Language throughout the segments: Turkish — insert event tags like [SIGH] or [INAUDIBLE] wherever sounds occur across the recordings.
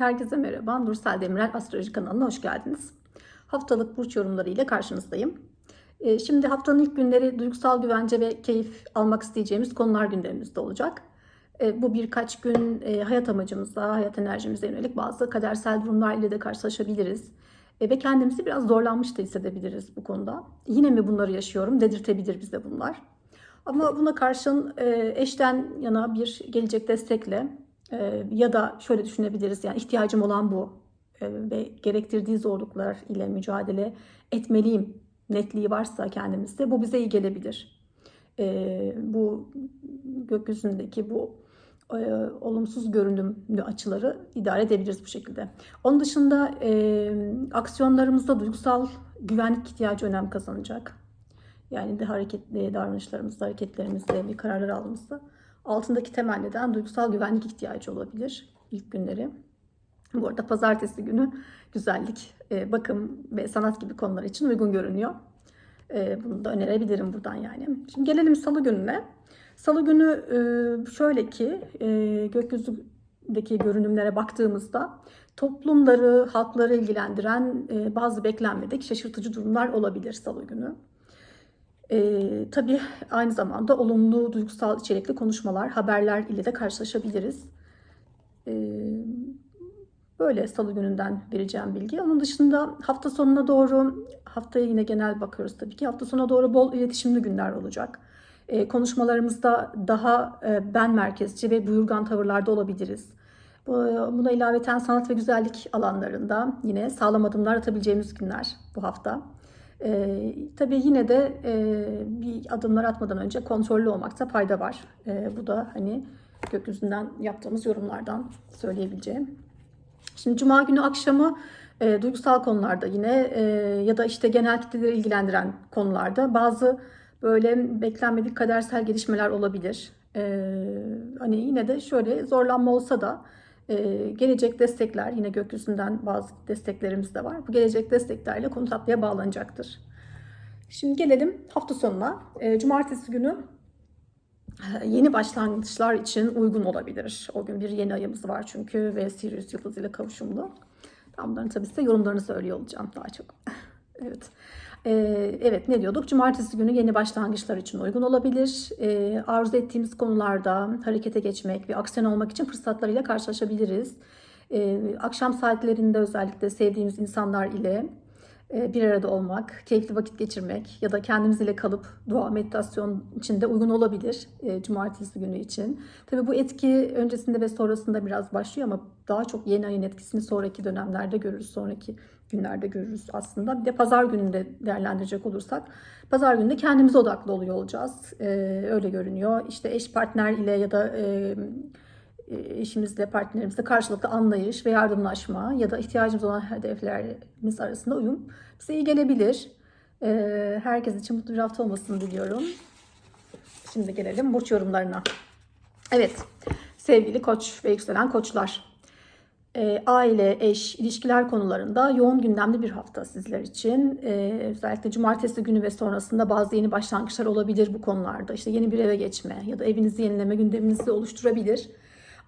Herkese merhaba. Nursel Demirel Astroloji kanalına hoş geldiniz. Haftalık burç yorumları ile karşınızdayım. Ee, Şimdi haftanın ilk günleri duygusal güvence ve keyif almak isteyeceğimiz konular gündemimizde olacak. Ee, Bu birkaç gün e, hayat amacımıza, hayat enerjimize yönelik bazı kadersel durumlar ile de karşılaşabiliriz. E, Ve kendimizi biraz zorlanmış da hissedebiliriz bu konuda. Yine mi bunları yaşıyorum dedirtebilir bize bunlar. Ama buna karşın e, eşten yana bir gelecek destekle e, ya da şöyle düşünebiliriz yani ihtiyacım olan bu e, ve gerektirdiği zorluklar ile mücadele etmeliyim netliği varsa kendimizde bu bize iyi gelebilir. E, bu gökyüzündeki bu e, olumsuz görünümlü açıları idare edebiliriz bu şekilde. Onun dışında e, aksiyonlarımızda duygusal güvenlik ihtiyacı önem kazanacak. Yani de hareketli davranışlarımızda, hareketlerimizde, bir kararlar aldığımızda altındaki temel neden duygusal güvenlik ihtiyacı olabilir ilk günleri. Bu arada pazartesi günü güzellik, e, bakım ve sanat gibi konular için uygun görünüyor. E, Bunu da önerebilirim buradan yani. Şimdi gelelim salı gününe. Salı günü e, şöyle ki gökyüzündeki görünümlere baktığımızda toplumları, halkları ilgilendiren bazı beklenmedik şaşırtıcı durumlar olabilir salı günü. Ee, tabii aynı zamanda olumlu duygusal içerikli konuşmalar, haberler ile de karşılaşabiliriz. Ee, böyle salı gününden vereceğim bilgi. Onun dışında hafta sonuna doğru, haftaya yine genel bakıyoruz tabii ki. Hafta sonuna doğru bol iletişimli günler olacak. Ee, konuşmalarımızda daha e, ben merkezci ve buyurgan tavırlarda olabiliriz. Bu- Buna ilaveten sanat ve güzellik alanlarında yine sağlam adımlar atabileceğimiz günler bu hafta. Ee, tabii yine de e, bir adımlar atmadan önce kontrollü olmakta fayda var. Ee, bu da hani gökyüzünden yaptığımız yorumlardan söyleyebileceğim. Şimdi Cuma günü akşamı e, duygusal konularda yine e, ya da işte genel kitleleri ilgilendiren konularda bazı böyle beklenmedik kadersel gelişmeler olabilir. E, hani yine de şöyle zorlanma olsa da e, gelecek destekler yine gökyüzünden bazı desteklerimiz de var. Bu gelecek desteklerle konu bağlanacaktır. Şimdi gelelim hafta sonuna. E, Cumartesi günü e, yeni başlangıçlar için uygun olabilir. O gün bir yeni ayımız var çünkü ve Sirius yıldızıyla kavuşumlu. Ben bunların tabii size yorumlarını söylüyor olacağım daha çok. [LAUGHS] evet. Ee, evet ne diyorduk? Cumartesi günü yeni başlangıçlar için uygun olabilir. Ee, arzu ettiğimiz konularda harekete geçmek ve aksiyon olmak için fırsatlarıyla karşılaşabiliriz. Ee, akşam saatlerinde özellikle sevdiğimiz insanlar ile e, bir arada olmak, keyifli vakit geçirmek ya da kendimiz ile kalıp dua, meditasyon için de uygun olabilir e, cumartesi günü için. Tabii bu etki öncesinde ve sonrasında biraz başlıyor ama daha çok yeni ayın etkisini sonraki dönemlerde görürüz, sonraki günlerde görürüz aslında. Bir de pazar gününde değerlendirecek olursak, pazar gününde kendimize odaklı oluyor olacağız. E, öyle görünüyor. İşte eş partner ile ya da e, eşimizle, partnerimizle karşılıklı anlayış ve yardımlaşma ya da ihtiyacımız olan hedeflerimiz arasında uyum bize iyi gelebilir. Ee, Herkes için mutlu bir hafta olmasını diliyorum. Şimdi gelelim burç yorumlarına. Evet, sevgili koç ve yükselen koçlar. Ee, aile, eş, ilişkiler konularında yoğun gündemli bir hafta sizler için. Ee, özellikle cumartesi günü ve sonrasında bazı yeni başlangıçlar olabilir bu konularda. İşte yeni bir eve geçme ya da evinizi yenileme gündeminizi oluşturabilir.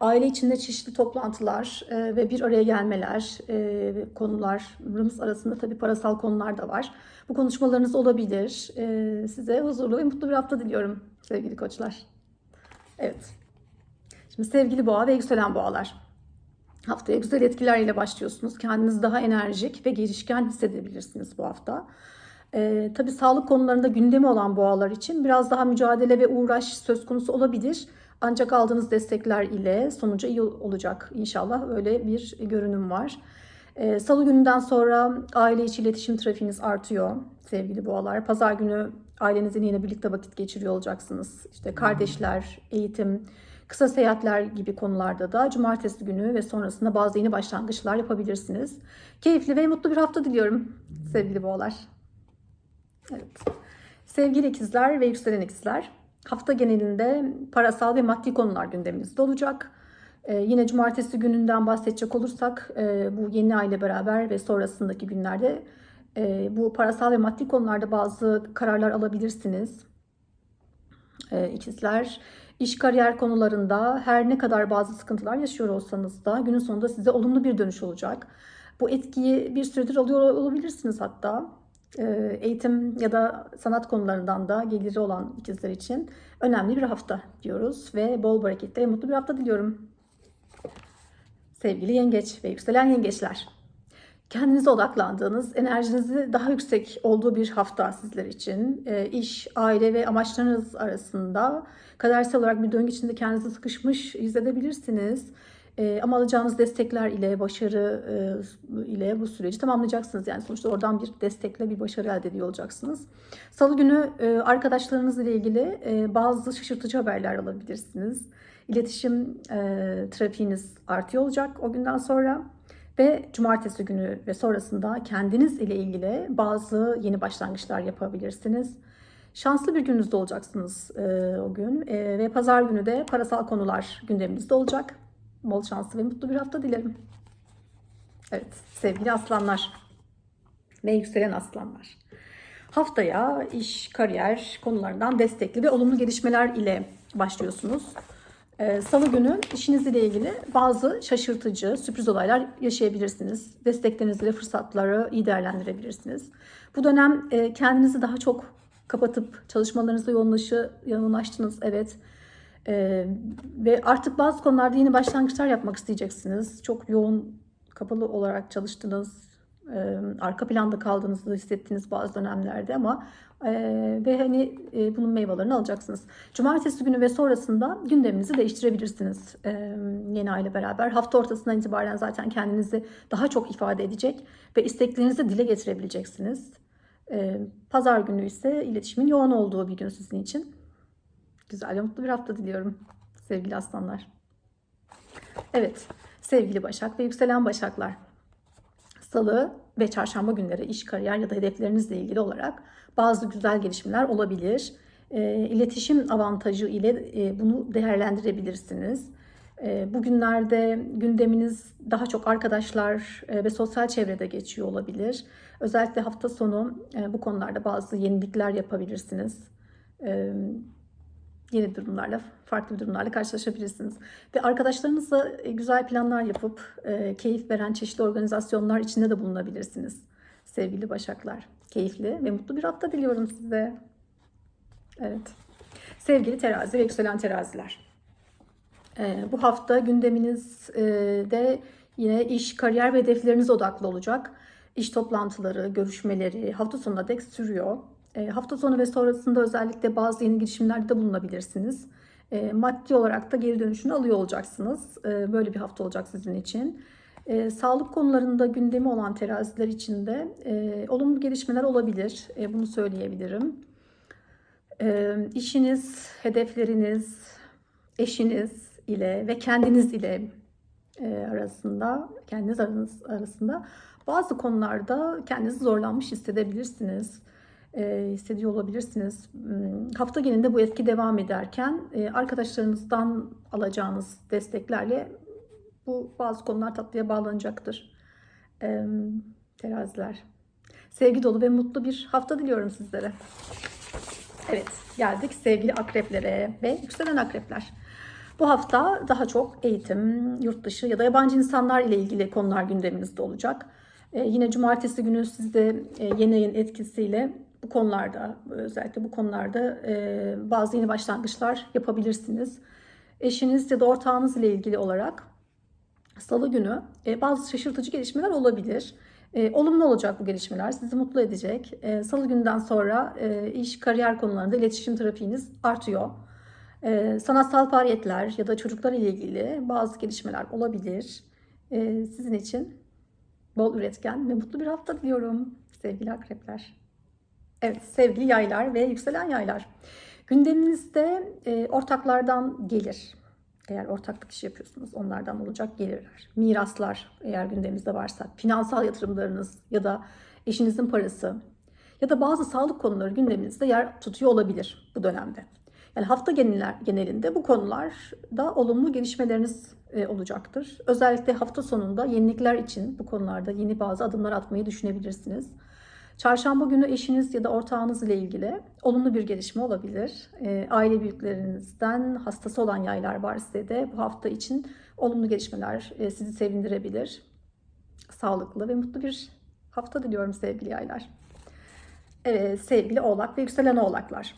Aile içinde çeşitli toplantılar e, ve bir araya gelmeler, e, konularımız arasında tabii parasal konular da var. Bu konuşmalarınız olabilir. E, size huzurlu ve mutlu bir hafta diliyorum sevgili koçlar. Evet. Şimdi sevgili boğa ve yükselen boğalar. Haftaya güzel etkilerle başlıyorsunuz. Kendinizi daha enerjik ve girişken hissedebilirsiniz bu hafta. Ee, tabii sağlık konularında gündemi olan boğalar için biraz daha mücadele ve uğraş söz konusu olabilir. Ancak aldığınız destekler ile sonucu iyi olacak inşallah. Öyle bir görünüm var. Ee, Salı gününden sonra aile içi iletişim trafiğiniz artıyor sevgili boğalar. Pazar günü ailenizin yine birlikte vakit geçiriyor olacaksınız. İşte kardeşler, eğitim, kısa seyahatler gibi konularda da cumartesi günü ve sonrasında bazı yeni başlangıçlar yapabilirsiniz. Keyifli ve mutlu bir hafta diliyorum sevgili boğalar. Evet. Sevgili ikizler ve yükselen ikizler, hafta genelinde parasal ve maddi konular gündeminizde olacak. Ee, yine cumartesi gününden bahsedecek olursak e, bu yeni ay ile beraber ve sonrasındaki günlerde e, bu parasal ve maddi konularda bazı kararlar alabilirsiniz. Ee, ikizler İş kariyer konularında her ne kadar bazı sıkıntılar yaşıyor olsanız da günün sonunda size olumlu bir dönüş olacak. Bu etkiyi bir süredir alıyor olabilirsiniz hatta. Ee, Eğitim ya da sanat konularından da geliri olan ikizler için önemli bir hafta diyoruz ve bol bereketli mutlu bir hafta diliyorum. Sevgili yengeç ve yükselen yengeçler. Kendinize odaklandığınız, enerjinizi daha yüksek olduğu bir hafta sizler için. E, iş, aile ve amaçlarınız arasında kadersel olarak bir döngü içinde kendinizi sıkışmış hissedebilirsiniz. E, ama alacağınız destekler ile, başarı e, ile bu süreci tamamlayacaksınız. Yani sonuçta oradan bir destekle bir başarı elde ediyor olacaksınız. Salı günü e, arkadaşlarınız ile ilgili e, bazı şaşırtıcı haberler alabilirsiniz. İletişim e, trafiğiniz artıyor olacak o günden sonra. Ve cumartesi günü ve sonrasında kendiniz ile ilgili bazı yeni başlangıçlar yapabilirsiniz. Şanslı bir gününüzde olacaksınız e, o gün E, ve pazar günü de parasal konular gündeminizde olacak. Bol şanslı ve mutlu bir hafta dilerim. Evet sevgili aslanlar ve yükselen aslanlar. Haftaya iş, kariyer konularından destekli ve olumlu gelişmeler ile başlıyorsunuz. Ee, Salı günü işinizle ilgili bazı şaşırtıcı, sürpriz olaylar yaşayabilirsiniz. Desteklerinizle fırsatları iyi değerlendirebilirsiniz. Bu dönem e, kendinizi daha çok kapatıp çalışmalarınızda yoğunlaşı, yoğunlaştınız. Evet. Ee, ve artık bazı konularda yeni başlangıçlar yapmak isteyeceksiniz. Çok yoğun, kapalı olarak çalıştınız. Arka planda kaldığınızı hissettiğiniz bazı dönemlerde ama e, ve hani e, bunun meyvelerini alacaksınız. Cumartesi günü ve sonrasında gündeminizi değiştirebilirsiniz yeni aile beraber. Hafta ortasından itibaren zaten kendinizi daha çok ifade edecek ve isteklerinizi dile getirebileceksiniz. Pazar günü ise iletişimin yoğun olduğu bir gün sizin için. Güzel ve mutlu bir hafta diliyorum sevgili aslanlar. Evet sevgili Başak ve yükselen Başaklar. Salı ve çarşamba günleri iş, kariyer ya da hedeflerinizle ilgili olarak bazı güzel gelişmeler olabilir. E, iletişim avantajı ile e, bunu değerlendirebilirsiniz. E, bugünlerde gündeminiz daha çok arkadaşlar e, ve sosyal çevrede geçiyor olabilir. Özellikle hafta sonu e, bu konularda bazı yenilikler yapabilirsiniz. E, yeni durumlarla, farklı durumlarla karşılaşabilirsiniz. Ve arkadaşlarınızla e, güzel planlar yapıp e, keyif veren çeşitli organizasyonlar içinde de bulunabilirsiniz. Sevgili Başaklar, keyifli ve mutlu bir hafta diliyorum size. Evet. Sevgili terazi ve yükselen teraziler. E, bu hafta gündeminizde yine iş, kariyer ve hedefleriniz odaklı olacak. İş toplantıları, görüşmeleri hafta sonuna dek sürüyor. E, hafta sonu ve sonrasında özellikle bazı yeni girişimlerde bulunabilirsiniz. E, maddi olarak da geri dönüşünü alıyor olacaksınız. E, böyle bir hafta olacak sizin için. Sağlık konularında gündemi olan teraziler için de e, olumlu gelişmeler olabilir. Bunu söyleyebilirim. E, işiniz, hedefleriniz, eşiniz ile ve kendiniz ile arasında, kendiniz aranız arasında bazı konularda kendinizi zorlanmış hissedebilirsiniz e, hissediyor olabilirsiniz. Hmm, hafta genelinde bu etki devam ederken e, arkadaşlarınızdan alacağınız desteklerle bu bazı konular tatlıya bağlanacaktır. E, teraziler. Sevgi dolu ve mutlu bir hafta diliyorum sizlere. Evet geldik sevgili akreplere ve yükselen akrepler. Bu hafta daha çok eğitim, yurt dışı ya da yabancı insanlar ile ilgili konular gündeminizde olacak. Ee, yine cumartesi günü sizde e, yeni ayın etkisiyle bu konularda özellikle bu konularda e, bazı yeni başlangıçlar yapabilirsiniz. Eşiniz ya da ortağınız ile ilgili olarak salı günü e, bazı şaşırtıcı gelişmeler olabilir. E, olumlu olacak bu gelişmeler, sizi mutlu edecek. Salı günden sonra iş, kariyer konularında iletişim trafiğiniz artıyor. Sanatsal faaliyetler ya da çocuklar ile ilgili bazı gelişmeler olabilir. Sizin için bol üretken ve mutlu bir hafta diliyorum sevgili akrepler. Evet sevgili yaylar ve yükselen yaylar. Gündeminizde e, ortaklardan gelir. Eğer ortaklık iş yapıyorsunuz onlardan olacak gelirler. Miraslar eğer gündeminizde varsa, finansal yatırımlarınız ya da eşinizin parası ya da bazı sağlık konuları gündeminizde yer tutuyor olabilir bu dönemde. Yani hafta geneller, genelinde bu konularda olumlu gelişmeleriniz e, olacaktır. Özellikle hafta sonunda yenilikler için bu konularda yeni bazı adımlar atmayı düşünebilirsiniz. Çarşamba günü eşiniz ya da ortağınız ile ilgili olumlu bir gelişme olabilir. Ee, aile büyüklerinizden hastası olan yaylar varsa de bu hafta için olumlu gelişmeler e, sizi sevindirebilir. Sağlıklı ve mutlu bir hafta diliyorum sevgili yaylar. Evet sevgili oğlak ve yükselen oğlaklar.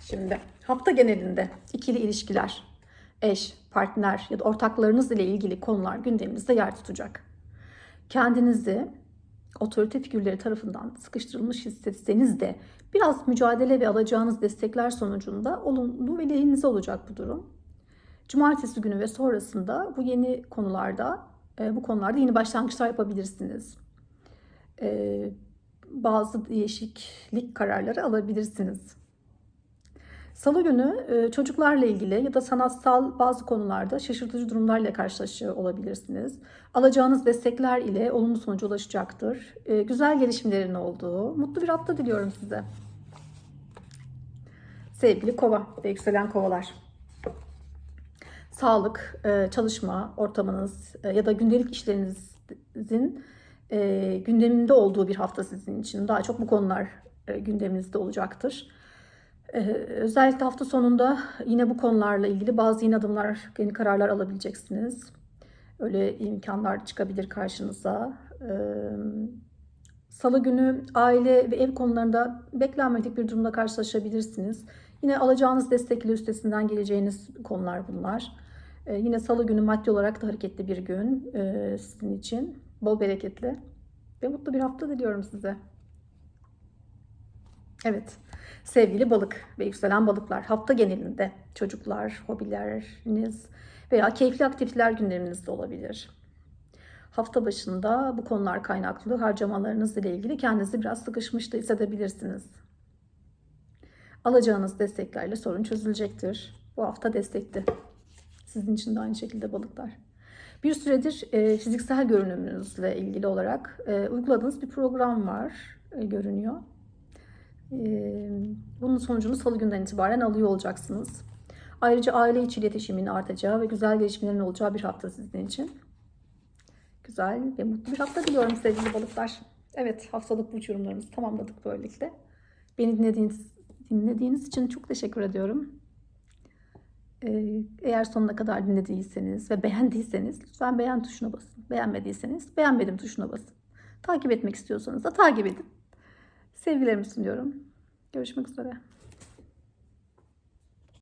Şimdi hafta genelinde ikili ilişkiler, eş, partner ya da ortaklarınız ile ilgili konular gündeminizde yer tutacak. Kendinizi otorite figürleri tarafından sıkıştırılmış hissetseniz de biraz mücadele ve alacağınız destekler sonucunda olumlu ve lehinize olacak bu durum. Cumartesi günü ve sonrasında bu yeni konularda, e, bu konularda yeni başlangıçlar yapabilirsiniz. E, Bazı değişiklik kararları alabilirsiniz. Salı günü e, çocuklarla ilgili ya da sanatsal bazı konularda şaşırtıcı durumlarla karşılaşıyor olabilirsiniz. Alacağınız destekler ile olumlu sonuca ulaşacaktır. E, Güzel gelişimlerin olduğu, mutlu bir hafta diliyorum size. Sevgili kova ve yükselen kovalar. Sağlık, e, çalışma ortamınız ya da gündelik işlerinizin gündeminde olduğu bir hafta sizin için. Daha çok bu konular gündeminizde olacaktır. Ee, özellikle hafta sonunda yine bu konularla ilgili bazı yeni adımlar, yeni kararlar alabileceksiniz. Öyle imkanlar çıkabilir karşınıza. Ee, Salı günü aile ve ev konularında beklenmedik bir durumda karşılaşabilirsiniz. Yine alacağınız destekle üstesinden geleceğiniz konular bunlar. Ee, yine salı günü maddi olarak da hareketli bir gün e, sizin için. Bol bereketli ve mutlu bir hafta diliyorum size. Evet, sevgili balık ve yükselen balıklar hafta genelinde çocuklar, hobileriniz veya keyifli aktiviteler günlerinizde olabilir. Hafta başında bu konular kaynaklı harcamalarınız ile ilgili kendinizi biraz sıkışmış da hissedebilirsiniz. Alacağınız desteklerle sorun çözülecektir. Bu hafta destekli. Sizin için de aynı şekilde balıklar. Bir süredir e, fiziksel görünümünüzle ilgili olarak e, uyguladığınız bir program var e, görünüyor. Bunun sonucunu salı günden itibaren alıyor olacaksınız. Ayrıca aile içi iletişimin artacağı ve güzel gelişmelerin olacağı bir hafta sizin için. Güzel ve mutlu bir hafta diliyorum sevgili balıklar. Evet haftalık burç yorumlarımızı tamamladık böylelikle. Beni dinlediğiniz, dinlediğiniz için çok teşekkür ediyorum. Eğer sonuna kadar dinlediyseniz ve beğendiyseniz lütfen beğen tuşuna basın. Beğenmediyseniz beğenmedim tuşuna basın. Takip etmek istiyorsanız da takip edin. Sevgilerimi sunuyorum. Görüşmek üzere.